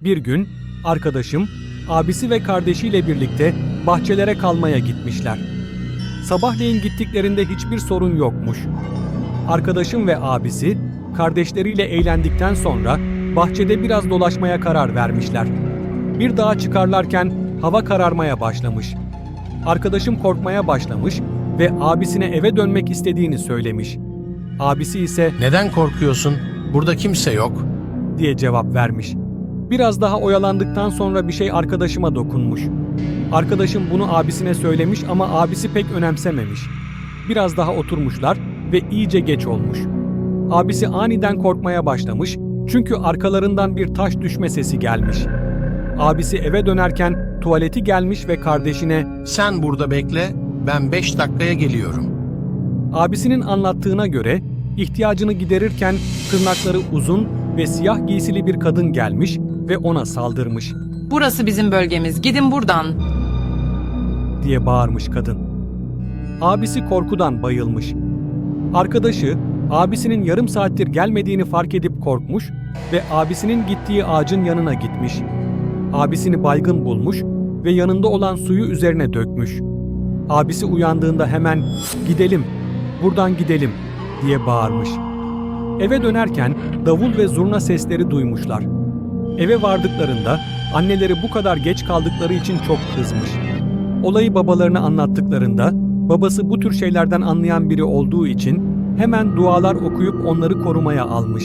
Bir gün arkadaşım, abisi ve kardeşiyle birlikte bahçelere kalmaya gitmişler. Sabahleyin gittiklerinde hiçbir sorun yokmuş. Arkadaşım ve abisi kardeşleriyle eğlendikten sonra bahçede biraz dolaşmaya karar vermişler. Bir dağa çıkarlarken hava kararmaya başlamış. Arkadaşım korkmaya başlamış ve abisine eve dönmek istediğini söylemiş. Abisi ise Neden korkuyorsun? Burada kimse yok. diye cevap vermiş. Biraz daha oyalandıktan sonra bir şey arkadaşıma dokunmuş. Arkadaşım bunu abisine söylemiş ama abisi pek önemsememiş. Biraz daha oturmuşlar ve iyice geç olmuş. Abisi aniden korkmaya başlamış çünkü arkalarından bir taş düşme sesi gelmiş. Abisi eve dönerken tuvaleti gelmiş ve kardeşine Sen burada bekle, ben beş dakikaya geliyorum. Abisinin anlattığına göre ihtiyacını giderirken tırnakları uzun ve siyah giysili bir kadın gelmiş ve ona saldırmış Burası bizim bölgemiz. Gidin buradan. diye bağırmış kadın. Abisi korkudan bayılmış. Arkadaşı abisinin yarım saattir gelmediğini fark edip korkmuş ve abisinin gittiği ağacın yanına gitmiş. Abisini baygın bulmuş ve yanında olan suyu üzerine dökmüş. Abisi uyandığında hemen "Gidelim, buradan gidelim." diye bağırmış. Eve dönerken davul ve zurna sesleri duymuşlar. Eve vardıklarında anneleri bu kadar geç kaldıkları için çok kızmış. Olayı babalarına anlattıklarında babası bu tür şeylerden anlayan biri olduğu için hemen dualar okuyup onları korumaya almış.